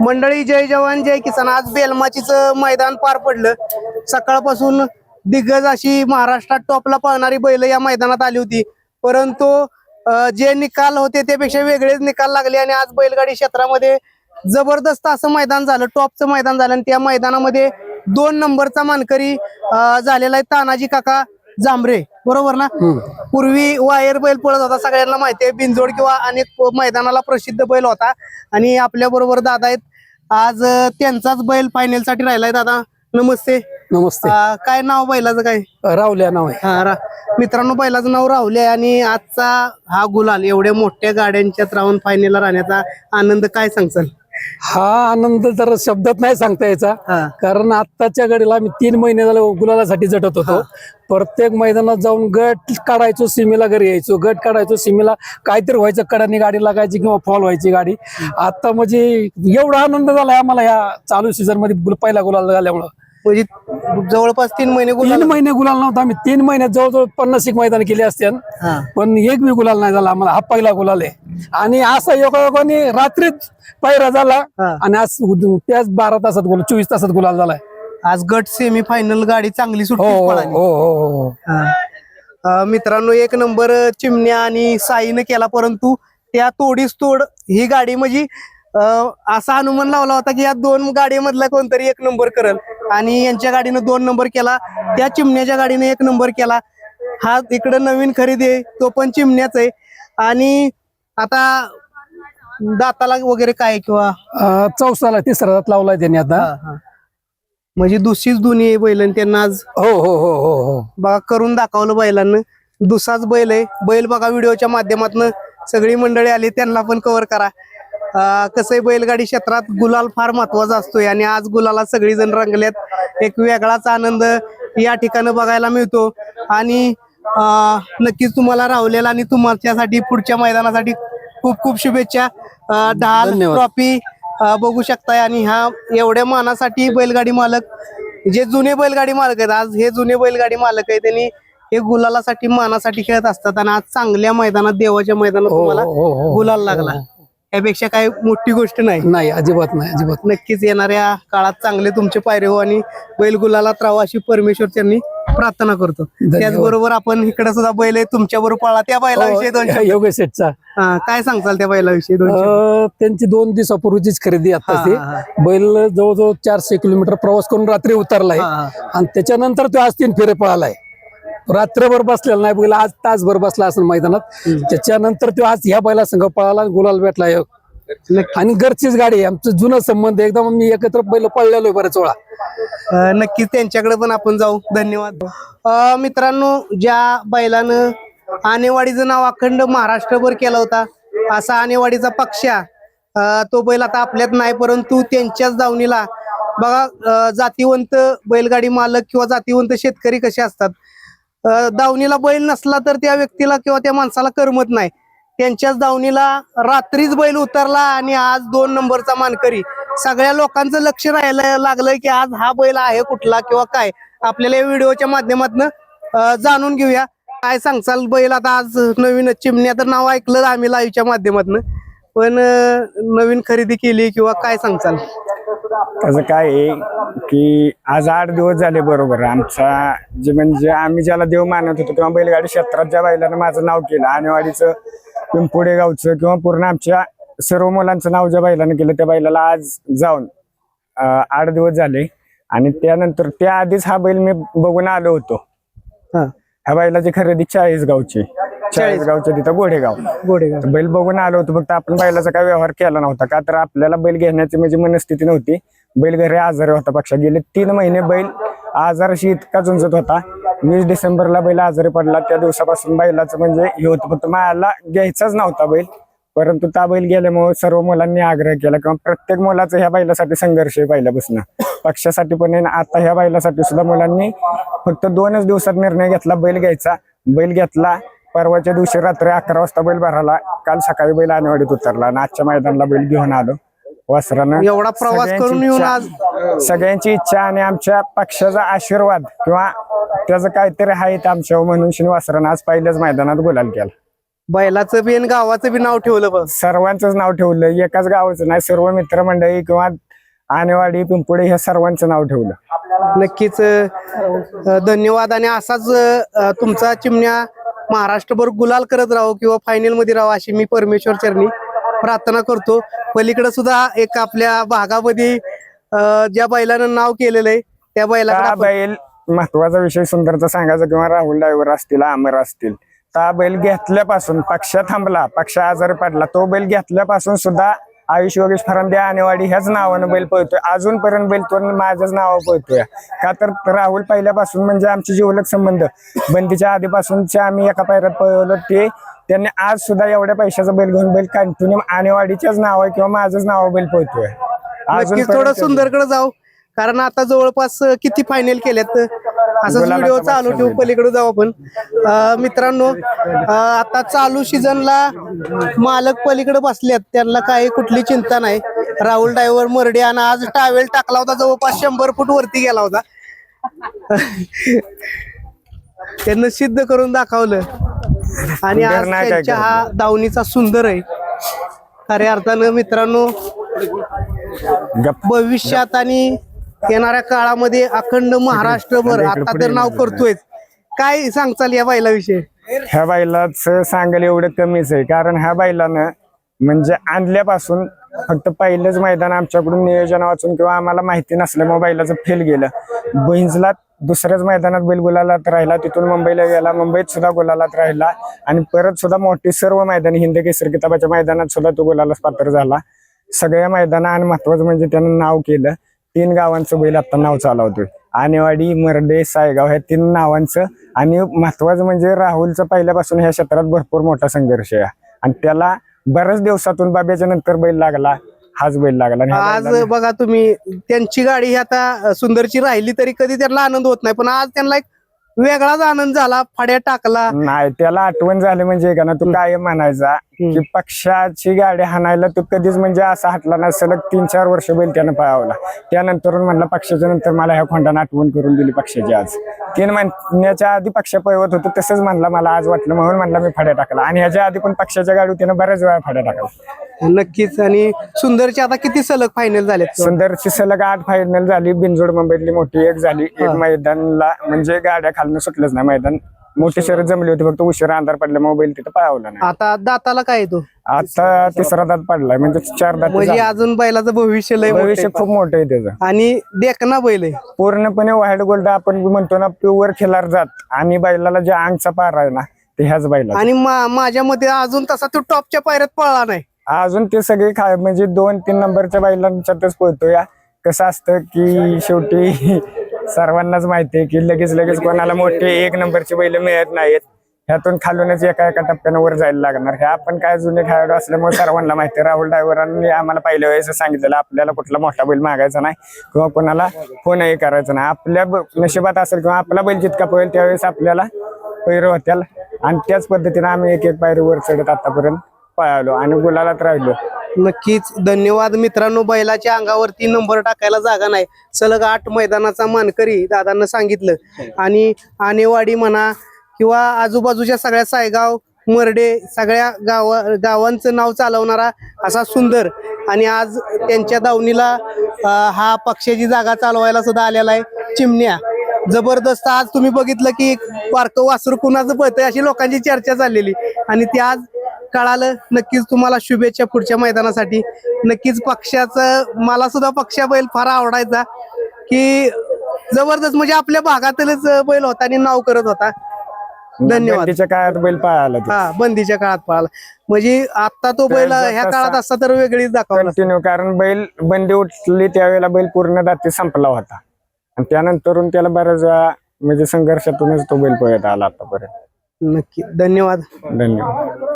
मंडळी जय जवान जय किसान. आज बेलमाचीच मैदान पार पडलं. सकाळपासून दिग्गज अशी महाराष्ट्रात टॉपला पळणारी बैल या मैदानात आली होती. परंतु जे निकाल होते त्यापेक्षा वेगळेच निकाल लागले आणि आज बैलगाडी क्षेत्रामध्ये जबरदस्त असं मैदान झालं. टॉपचं मैदान झालं आणि त्या मैदानामध्ये दोन नंबरचा मानकरी झालेला आहे तानाजी काका जांभरे. बरोबर ना? पूर्वी वायर बैल पळत होता सगळ्यांना माहिती आहे. बिनजोड किंवा अनेक मैदानाला प्रसिद्ध बैल होता. आणि आपल्या बरोबर दादा आहेत आज अं, त्यांचाच बैल फायनलसाठी राहिलाय दादा. नमस्ते. नमस्ते. अं, काय नाव बैलाचं काय? रावल्या नाव आहे हा रा मित्रांनो बैलाचं नाव राहुले आहे आणि आजचा हा गुलाल एवढ्या मोठ्या गाड्यांच्यात राहून फायनलला राहण्याचा आनंद काय सांगचाल हा आनंद तर शब्दात नाही सांगता यायचा. कारण आत्ताच्या गाडीला आम्ही तीन महिने झाले गुलालासाठी झटत होतो. प्रत्येक मैदानात जाऊन गट काढायचो सीमेला घरी यायचो. गट काढायचो सीमेला काहीतरी व्हायचं. कडाने गाडी लागायची किंवा फॉल व्हायची गाडी. आता म्हणजे एवढा आनंद झालाय आम्हाला या चालू सीझनमध्ये पहिला गुलाल झाल्यामुळं. म्हणजे जवळपास तीन महिने गुलाल तीन महिने गुलाल नव्हता आम्ही. तीन महिन्यात जवळजवळ पन्नास एक मैदान केली असते. हा. पण एक बी गुलाल नाही झाला आम्हाला. हा पहिला गुलाल आहे. आणि असा योगायोगाने रात्रीच पहिरा झाला हा. आणि आज उद- त्याच बारा तासात गुलाल चोवीस तासात गुलाल झालाय. आज गट सेमी फायनल गाडी चांगली हो सुटली हो पळाली हो हो हो. हा. अं, मित्रांनो एक नंबर चिमण्या आणि साईनं केला परंतु त्या तोडीस तोड ही गाडी म्हणजे अं, असा अनुमान लावला होता की या दोन गाडीमधला कोणतरी एक नंबर करल. आणि यांच्या गाडीनं दोन नंबर केला. त्या चिमण्याच्या गाडीने एक नंबर केला. हा इकडं नवीन खरेदी आहे तो पण चिमण्याच आहे. आणि आता दाताला वगैरे काय किंवा? चौसाला तिसरा दात लावलाय त्यांनी आता. म्हणजे दुसरीच दोन्ही आहे बैल त्यांना आज हो हो हो हो हो. बघा करून दाखवलं बैलांना. दुसराच बैल आहे. बैल बघा व्हिडिओच्या माध्यमातून सगळी मंडळी आली त्यांना पण कव्हर करा. कसं आहे बैलगाडी क्षेत्रात गुलाल फार महत्त्वाचा असतोय आणि आज गुलाला सगळी जण रंगल्यात एक वेगळाच आनंद या ठिकाणी बघायला मिळतो. आणि नक्कीच तुम्हाला राहुलेला आणि तुमच्यासाठी पुढच्या मैदानासाठी खूप खूप शुभेच्छा. ढाल. ट्रॉफी बघू शकताय आणि ह्या एवढ्या मानासाठी बैलगाडी मालक जे जुने बैलगाडी मालक आहेत आज हे जुने बैलगाडी मालक आहेत त्यांनी हे गुलालासाठी मानासाठी खेळत असतात आणि आज चांगल्या मैदानात देवाच्या मैदानात हो, तुम्हाला हो, हो. गुलाल लागला. यापेक्षा काही मोठी गोष्ट नाही. नाही अजिबात नाही अजिबात नक्कीच येणाऱ्या काळात चांगले तुमचे पायरे हो आणि बैल गुलालात राहावं अशी परमेश्वर त्यांनी प्रार्थना करतो. त्याचबरोबर आपण इकडे सुद्धा बैल आहे तुमच्या बरोबर पळा त्या बैलाविषयी दोन हो, शेठचा. हा, काय सांगताल त्या बैलाविषयी दोन त्यांची दोन दिवसापूर्वीचीच खरेदी आता ती. बैल जवळजवळ चारशे किलोमीटर प्रवास करून रात्री उतरलाय. आणि त्याच्यानंतर तो आज तीन फेरे पळालाय. रात्रभर बसलेला नाही. बैल आज तासभर बसला असेल मैदानात. त्याच्यानंतर तो आज ह्या बैला संघ पळाला गुलाल भेटला. आणि घरचीच गाडी आहे. आमचं जुनं संबंध. एकदम मी एकत्र बैल पळलेलो आहे बऱ्याच वेळा. अं, नक्कीच त्यांच्याकडे पण आपण जाऊ. धन्यवाद. अं, मित्रांनो ज्या बैलानं आनेवाडीचं नाव अखंड महाराष्ट्रभर केला होता असा आनेवाडीचा पक्षा अं, तो बैल आता आपल्यात नाही परंतु त्यांच्याच दावणीला. बघा अं, जातीवंत बैलगाडी मालक किंवा जातीवंत शेतकरी कसे असतात? दावणीला बैल नसला तर त्या व्यक्तीला किंवा त्या माणसाला करमत नाही. त्यांच्याच दावणीला रात्रीच बैल उतरला आणि आज दोन नंबरचा मानकरी. सगळ्या लोकांचं लक्ष राहायला लागलंय की आज हा बैल आहे कुठला किंवा काय. आपल्याला या व्हिडिओच्या माध्यमातून जाणून घेऊया. काय सांगचाल बैल? आता आज नवीन चिमण्या तर नाव ऐकलं आम्ही लाईव्हच्या माध्यमातून. पण नवीन खरेदी केली किंवा काय सांगचाल त्याचं काय आहे की आज आठ दिवस झाले बरोबर. आमचा जे म्हणजे आम्ही ज्याला देव मानत होतो किंवा बैलगाडी क्षेत्रात ज्या बैलानं माझं नाव केलं आणेवाडीचं पिंपुडे गावचं किंवा पूर्ण आमच्या सर्व मुलांचं नाव ज्या बैलानं केलं त्या बैलाला आज जाऊन आठ दिवस झाले. आणि त्यानंतर त्या आधीच हा बैल मी बघून आलो होतो. ह्या बैलाची खरेदी चाळीस गावची चाळीस गावच्या तिथं गोडेगाव. गोडेगाव. बैल बघून आलो होतो फक्त आपण बैलाचा काय व्यवहार केला नव्हता का तर आपल्याला बैल घेण्याची म्हणजे मनस्थिती नव्हती. बैल घरी आजारी होता पक्षा. गेले तीन महिने बैल आजाराशी इतका झुंजत होता. वीस डिसेंबरला बैल आजारी पडला. त्या दिवसापासून बैलाचं म्हणजे हे होतं फक्त मला घ्यायचाच नव्हता बैल. परंतु त्या बैल गेल्यामुळे सर्व मुलांनी आग्रह केला किंवा प्रत्येक मुलाचं ह्या बैलासाठी संघर्ष आहे पहिल्यापासून पक्षासाठी पण आता ह्या बैलासाठी सुद्धा मुलांनी फक्त दोनच दिवसात निर्णय घेतला बैल घ्यायचा. बैल घेतला परवाच्या दिवशी रात्री अकरा वाजता बैल भराला काल सकाळी बैल आणेवाडीत उतरला आणि आजच्या मैदानाला बैल घेऊन आलो. वासरानं एवढा प्रवास सगळ्यांची करून येऊन इच्छा- आज सगळ्यांची इच्छा आणि आमच्या पक्षाचा आशीर्वाद किंवा त्याचं काहीतरी आहे ते आमच्या म्हणून श्री वासरानं आज पहिल्याच मैदानात गुलाल केला. बैलाचं बी आणि गावाचं बी नाव ठेवलं बघ सर्वांचंच नाव ठेवलं. एकाच गावाचं नाही सर्व मित्रमंडळी किंवा आणेवाडी पिंपुडे ह्या सर्वांचं नाव ठेवलं. नक्कीच अ, धन्यवाद आणि असाच अ, तुमचा चिमण्या महाराष्ट्रभर गुलाल करत राहो किंवा फायनलमध्ये राहो अशी मी परमेश्वर चरणी प्रार्थना करतो. पलीकडे सुद्धा एक आपल्या भागामध्ये ज्या बैलानं नाव केलेलं आहे त्या आपण- बैल महत्त्वाचा विषय सुंदरचा सांगायचा किंवा राहुल ड्रायव्हर असतील अमर असतील ता बैल घेतल्यापासून पक्ष थांबला पक्ष आजारी पडला तो बैल घेतल्यापासून सुद्धा आयुष योगेश फरांदे आणेवाडी ह्याच नावानं बैल पळतोय. अजूनपर्यंत बैल तो माझ्याच नावावर पळतोय. का तर राहुल पहिल्यापासून म्हणजे आमचे जिवलक संबंध. बंदीच्या आधीपासूनचे आम्ही एका पायऱ्यात पळवलो ते त्यांनी आज सुद्धा एवढ्या पैशाचा बैल घेऊन बैल कंटिन्यू आणेवाडीच्याच नाव आहे किंवा माझंच नाव बैल पळतोय. नक्कीच थोडं सुंदरकडे जाऊ. कारण आता जवळपास किती फायनल केल्यात? असंच व्हिडिओ चालू ठेवू. पलीकडे जाऊ आपण. मित्रांनो आता चालू सीझनला मालक पलीकडे बसलेत. त्यांना काही कुठली चिंता नाही. राहुल ड्रायव्हर मरडे आणि आज टावेल टाकला होता जवळपास शंभर फूट वरती गेला होता. त्यांना सिद्ध करून दाखवलं. आणि आज त्यांच्या हा दावणीचा सुंदर आहे. खऱ्या अर्थानं मित्रांनो भविष्यात आणि येणाऱ्या काळामध्ये अखंड महाराष्ट्रभर आता तर नाव. करतोय काय सांगचाल या बैलाविषयी ह्या बैलाच सांगायला एवढं कमीच आहे कारण ह्या बैलानं म्हणजे आणल्यापासून फक्त पहिलंच मैदान आमच्याकडून नियोजन वाचून किंवा आम्हाला माहिती नसल्यामुळे बैलाचं फेल गेलं. बहिंजला दुसऱ्याच मैदानात बैल गुलालात राहिला तिथून मुंबईला गेला मुंबईत सुद्धा गुलालात राहिला आणि परत सुद्धा मोठी सर्व मैदानी हिंद केसर किताबाच्या मैदानात सुद्धा तो गुलालाच पात्र झाला. सगळ्या मैदाना आणि महत्वाचं म्हणजे त्यानं नाव केलं. तीन गावांचं बैल आता नाव चालवतोय. आणेवाडी मर्डे सायगाव ह्या तीन नावांचं आणि महत्वाचं म्हणजे राहुलचं पहिल्यापासून ह्या क्षेत्रात भरपूर मोठा संघर्ष आहे. आणि त्याला बऱ्याच दिवसातून बाब्याच्या नंतर बैल लागला हाच बैल लागला आज बघा तुम्ही त्यांची गाडी ही आता सुंदरची राहिली तरी कधी त्यांना आनंद होत नाही पण आज त्यांना एक वेगळाच आनंद झाला फाड्या टाकला. नाही त्याला आठवण झाली म्हणजे का ना तू काय म्हणायचा? की पक्षाची गाडी हाणायला तू कधीच म्हणजे असा हटला ना सलग तीन चार वर्ष बैल त्यानं पळावला. त्यानंतर म्हणला पक्षाच्या नंतर मला ह्या खोंडानं आठवण करून दिली पक्षाची आज. तीन महिन्याच्या आधी पक्ष पळवत होतो तसंच म्हणला मला आज वाटलं. म्हणून म्हणला मी फाड्या टाकला. आणि ह्याच्या आधी पण पक्षाच्या गाडी त्यानं बऱ्याच वेळा फाड्या टाकला. नक्कीच. आणि सुंदरची आता किती सलग फायनल झालेत? सुंदरची सलग आठ फायनल झाली. बिनजोड मुंबईतली मोठी एक झाली. एक मैदानला म्हणजे गाड्या खालनं सुटलंच नाही मैदान. मोठी शर्यत जमली होती फक्त उशिरा अंधार पडल्या मोबाईल तिथं पावला नाही. आता दाताला काय येतो आता तिसरा दात पडलाय म्हणजे चार दात म्हणजे अजून बैलाचं भविष्य लय मोठं भविष्य आहे. खूप मोठं आहे त्याचं. आणि देखना बैल आहे. पूर्णपणे व्हाईट गोल्ड आपण म्हणतो ना प्युअर खिलार जात. आणि बैलाला जे अंगचा पार आहे ना ते ह्याच बैला आणि मा- माझ्या मते अजून तसा तो टॉपच्या पायऱ्यात पळला नाही. अजून ते सगळे खा म्हणजे दोन तीन नंबरच्या बैलांच्यातच पोहतो या कसं असतं की शेवटी सर्वांनाच माहिती आहे की लगेच लगेच कोणाला मोठे एक नंबरची बैल मिळत नाहीत. ह्यातून खालूनच एका एका टप्प्यानं वर जायला लागणार. हे आपण काय जुने खेळाडू असल्यामुळे सर्वांना माहिती राहुल ड्रायव्हरांनी आम्हाला पहिल्या वेळेस सांगितलेलं आपल्याला कुठला मोठा बैल मागायचा नाही किंवा कोणाला फोनही करायचा नाही. आपल्या नशिबात असेल किंवा आपला बैल जितका पळेल त्यावेळेस आपल्याला पैर होत्याल. आणि त्याच पद्धतीने आम्ही एक एक पायरी वर चढत आतापर्यंत पळालो आणि गुलालात राहिलो. नक्कीच. धन्यवाद मित्रांनो बैलाच्या अंगावरती नंबर टाकायला जागा नाही. सलग आठ मैदानाचा मानकरी दादांना सांगितलं. आणि आनेवाडी म्हणा किंवा आजूबाजूच्या सगळ्या सायगाव मर्डे सगळ्या गावा गावांचं नाव चालवणारा असा सुंदर आणि आज त्यांच्या दावणीला हा पक्षाची जागा चालवायला सुद्धा आलेला आहे. चिमण्या. जबरदस्त आज तुम्ही बघितलं की बारकं वासरू कुणाचं पळतंय अशी लोकांची चर्चा चाललेली. आणि ते आज कळालं नक्कीच तुम्हाला शुभेच्छा पुढच्या मैदानासाठी. नक्कीच पक्षाचं मला सुद्धा पक्षा बैल फार आवडायचा की जबरदस्त म्हणजे आपल्या भागातीलच बैल होता आणि नाव करत होता. धन्यवाद. काळात बैल पळाला हा बंदीच्या काळात पळाला म्हणजे आता तो बैल ह्या काळात असता तर वेगळीच दाखवला. कारण बैल बंदी उठली त्यावेळेला बैल पूर्ण दाती संपला होता. आणि त्यानंतरून त्याला बऱ्याच म्हणजे संघर्षातूनच तो बैल पळत आला आतापर्यंत. नक्की. धन्यवाद. धन्यवाद.